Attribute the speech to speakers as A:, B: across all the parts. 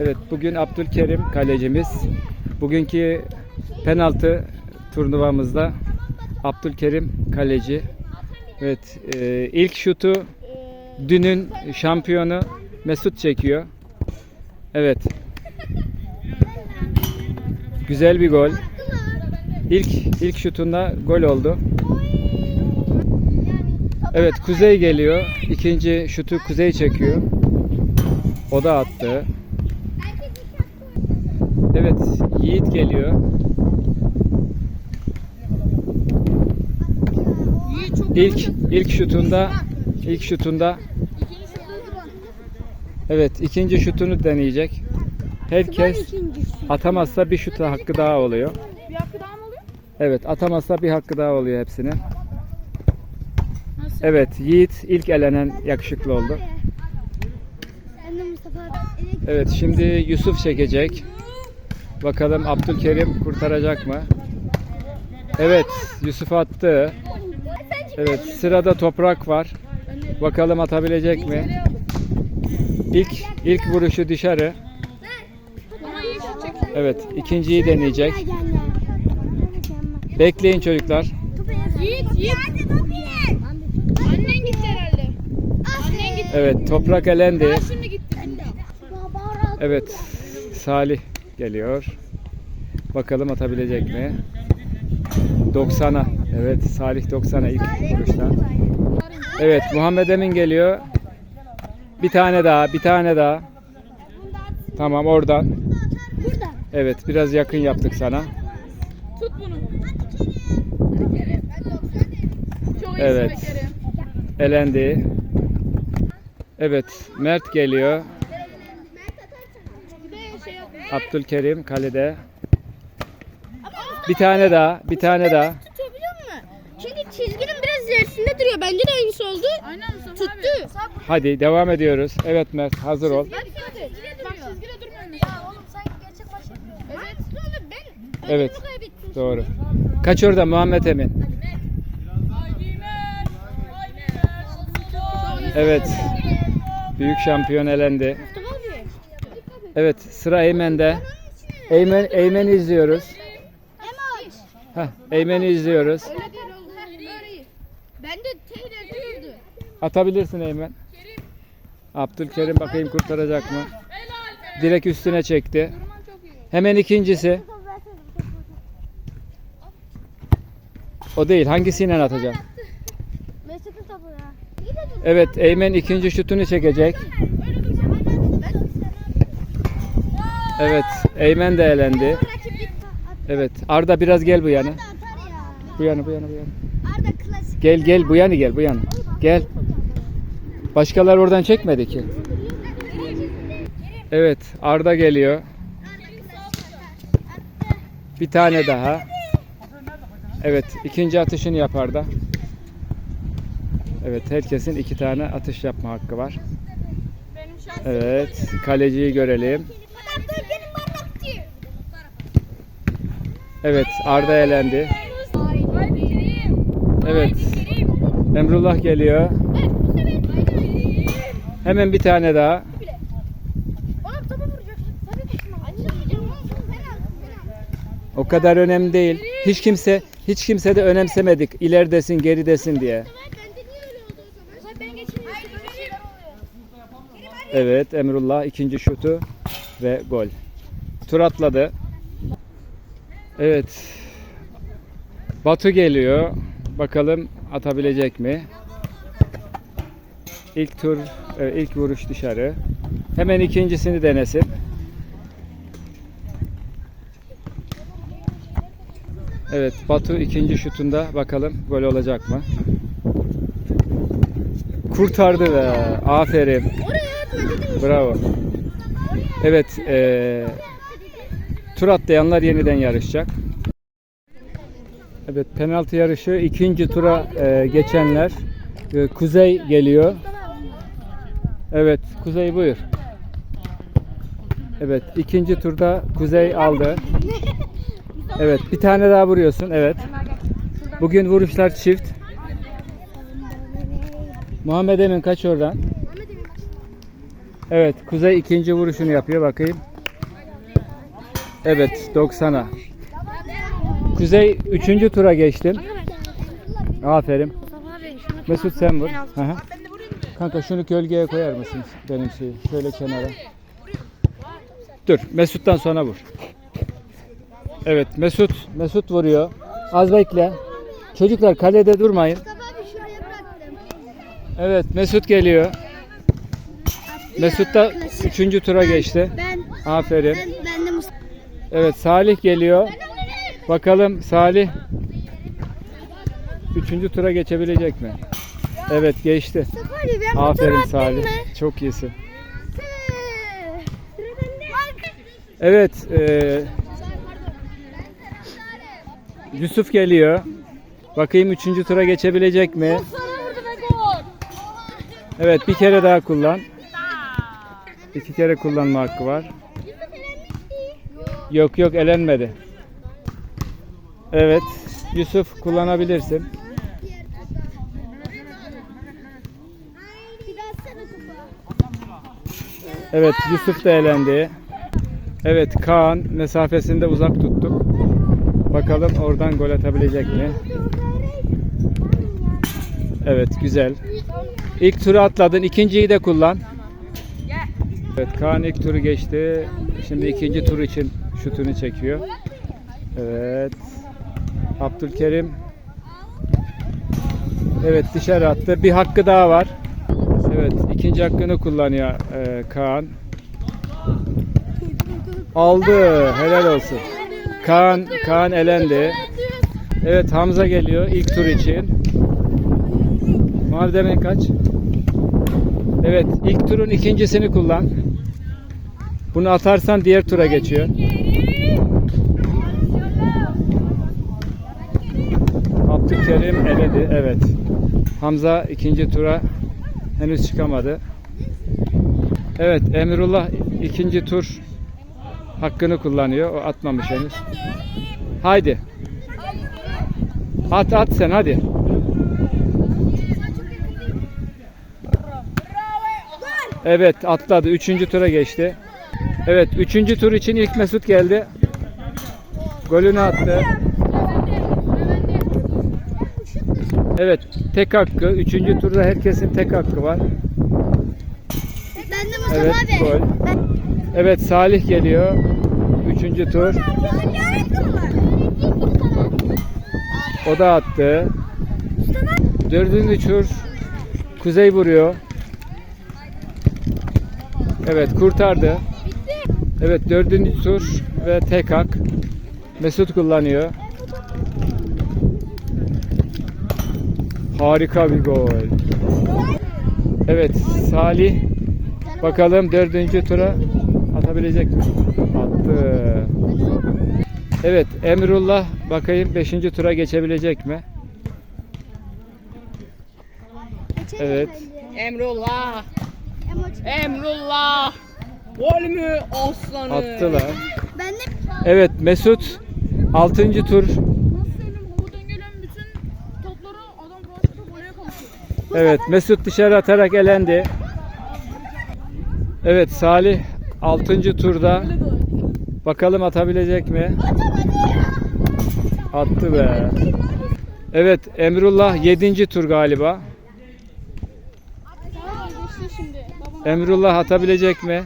A: Evet bugün Abdülkerim kalecimiz. Bugünkü penaltı turnuvamızda Abdülkerim kaleci. Evet e, ilk şutu dünün şampiyonu Mesut çekiyor. Evet. Güzel bir gol. İlk ilk şutunda gol oldu. Evet Kuzey geliyor. İkinci şutu Kuzey çekiyor. O da attı. Evet Yiğit geliyor. İlk ilk şutunda ilk şutunda Evet ikinci şutunu deneyecek. Herkes atamazsa bir şut hakkı daha oluyor.
B: Bir hakkı daha mı oluyor?
A: Evet atamazsa bir hakkı daha oluyor hepsine. Evet Yiğit ilk elenen yakışıklı oldu. Evet şimdi Yusuf çekecek. Bakalım Abdülkerim kurtaracak mı? Evet Yusuf attı. Evet sırada toprak var. Bakalım atabilecek mi? İlk ilk vuruşu dışarı. Evet ikinciyi deneyecek. Bekleyin çocuklar.
B: Yiğit, Yiğit. Annen gitti herhalde. Annen gitti.
A: Evet toprak elendi. Evet Salih geliyor. Bakalım atabilecek mi? 90'a. Evet Salih 90'a ilk vuruşta. Evet Muhammed Emin geliyor. Bir tane daha, bir tane daha. Tamam oradan. Evet biraz yakın yaptık sana.
B: Tut bunu.
A: Evet. Elendi. Evet Mert geliyor.
B: Bir de şey yap.
A: Abdülkerim kalede. Bir tane daha, bir tane daha.
C: Tutuyor biliyor musun? Çünkü çizginin biraz ilerisinde duruyor. Bence de aynısı oldu.
B: Aynen Mustafa
C: Tuttu.
A: Hadi devam ediyoruz. Evet Mert hazır ol.
B: abi. Bak çizgide durmuyor musun?
C: Ya oğlum sanki gerçek baş yapıyor. Evet. Oğlum ben
A: Evet.
C: kaybettim.
A: Doğru. Kaç orada Muhammed Emin? Evet. Büyük şampiyon elendi. Evet sıra Eymen'de. Eymen, Eymen'i izliyoruz. Heh, Eymen'i izliyoruz.
B: Öyle değil oğlum. Böyle iyi.
C: Ben de.
A: Atabilirsin Eymen. Abdülkerim bakayım kurtaracak mı? Direkt üstüne çekti. Hemen ikincisi. O değil. Hangisiyle
C: ya.
A: Evet Eymen ikinci şutunu çekecek. Evet Eymen de elendi. Evet Arda biraz gel bu yana. Bu yana bu yana bu yana.
C: Arda klasik.
A: Gel gel bu yana gel bu yana. Gel. Başkalar oradan çekmedi ki. Evet Arda geliyor. Bir tane daha. Evet ikinci atışını yap Arda. Evet herkesin iki tane atış yapma hakkı var. Evet kaleciyi görelim. Evet Arda elendi. Evet Emrullah geliyor. Hemen bir tane daha. O kadar önemli değil. Hiç kimse hiç kimse de önemsemedik. İleridesin, geridesin diye. Evet, Emrullah ikinci şutu ve gol. Tur atladı. Evet. Batu geliyor. Bakalım atabilecek mi? İlk tur, e, ilk vuruş dışarı. Hemen ikincisini denesin. Evet, Batu ikinci şutunda bakalım gol olacak mı? Kurtardı be. Aferin. Bravo. Evet, eee tur atlayanlar yeniden yarışacak. Evet, penaltı yarışı ikinci tura eee, geçenler. Eee, Kuzey geliyor. Evet, Kuzey buyur. Evet, ikinci turda Kuzey aldı. Evet, bir tane daha vuruyorsun. Evet. Bugün vuruşlar çift. Muhammed Emin kaç oradan? Evet Kuzey ikinci vuruşunu yapıyor bakayım. Evet 90'a. Kuzey üçüncü tura geçtim. Aferin. Mesut sen vur. Hı. Kanka şunu gölgeye koyar mısın benim şeyi? Şöyle kenara. Dur Mesut'tan sonra vur. Evet Mesut Mesut vuruyor. Az bekle. Çocuklar kalede durmayın. Evet Mesut geliyor. Mesut da üçüncü tura geçti. Aferin.
C: ben ben de Mustafa.
A: Evet Salih geliyor. Bakalım Salih üçüncü tura geçebilecek mi? Evet geçti. Aferin Salih. Çok iyisin. Evet eee, Yusuf geliyor. Bakayım üçüncü tura geçebilecek mi? Evet bir kere daha kullan. İki kere kullanma hakkı var. Yok yok elenmedi. Evet Yusuf kullanabilirsin. Evet Yusuf da elendi. Evet Kaan mesafesinde uzak tuttuk. Bakalım oradan gol atabilecek mi? Evet güzel. İlk turu atladın. ikinciyi de kullan. Evet Kaan ilk turu geçti. Şimdi ikinci tur için şutunu çekiyor. Evet. Abdülkerim. Evet dışarı attı. Bir hakkı daha var. Evet ikinci hakkını kullanıyor e, Kaan. Aldı. Helal olsun. Kaan Kaan elendi. Evet Hamza geliyor ilk tur için. Muharrem kaç? Evet ilk turun ikincisini kullan. Bunu atarsan diğer tura geçiyor. Abdülkerim eledi. Evet. Hamza ikinci tura henüz çıkamadı. Evet Emirullah ikinci tur hakkını kullanıyor. O atmamış henüz. Haydi. At at sen hadi. Evet atladı. Üçüncü tura geçti. Evet üçüncü tur için ilk Mesut geldi. Golünü attı. Evet tek hakkı. Üçüncü turda herkesin tek hakkı var.
C: Ben de Mustafa
A: Evet
C: abi.
A: gol.
C: Ben...
A: Evet Salih geliyor. Üçüncü tur. O da attı. Dördüncü tur. Kuzey vuruyor. Evet kurtardı. Evet dördüncü tur ve tek hak. Mesut kullanıyor. Harika bir gol. Evet Salih bakalım dördüncü tura atabilecek mi? Attı. Evet Emrullah bakayım beşinci tura geçebilecek mi? Evet.
B: Emrullah. Emrullah. Gol mü aslanı?
A: Attılar.
C: Ben de
A: Evet Mesut 6. tur. Evet Mesut dışarı atarak elendi. Evet Salih 6. turda bakalım atabilecek mi? Attı be. Evet Emrullah 7. tur galiba. Emrullah atabilecek mi?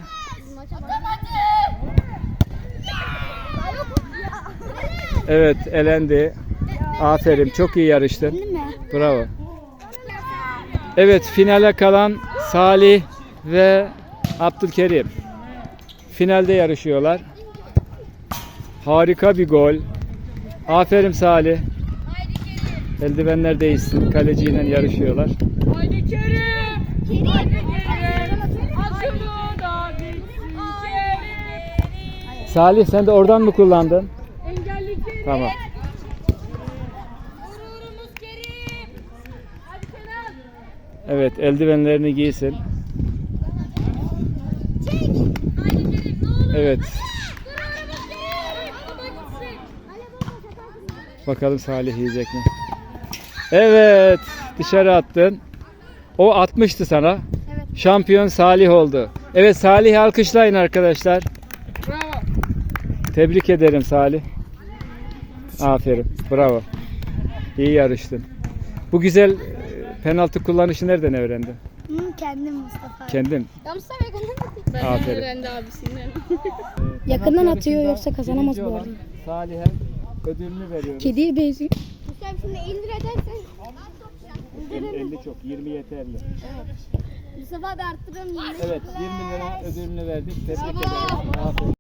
A: Evet elendi. Aferin çok iyi yarıştın. Bravo. Evet finale kalan Salih ve Abdülkerim. Finalde yarışıyorlar. Harika bir gol. Aferin Salih. Eldivenler değişsin. Kaleciyle yarışıyorlar.
B: Haydi Kerim. Kerim. Kerim.
A: Salih sen de oradan mı kullandın?
B: Engelli Kerim.
A: Tamam.
B: Gururumuz Kerim. Hadi Kenan.
A: Evet eldivenlerini giysin. Evet. Bakalım Salih yiyecek mi? Evet. Dışarı attın. O atmıştı sana. Şampiyon Salih oldu. Evet Salih'i alkışlayın arkadaşlar.
B: Bravo.
A: Tebrik ederim Salih. Aferin. Bravo. İyi yarıştın. Bu güzel penaltı kullanışı nereden öğrendin?
C: Hı, kendim Mustafa.
A: Kendin.
C: Ya Mustafa yakından
A: Aferin.
B: öğrendi abisinden.
C: Yakından atıyor, yoksa kazanamaz bu arada.
A: Salih'e ödülünü veriyoruz.
C: Kediye benziyor. Mustafa şimdi 50 lira edersen
A: 50 çok, 20 yeterli.
C: Mustafa abi arttırıyorum 20
A: Evet, 20 lira ödülünü verdik. Tebrik ederim. Aferin.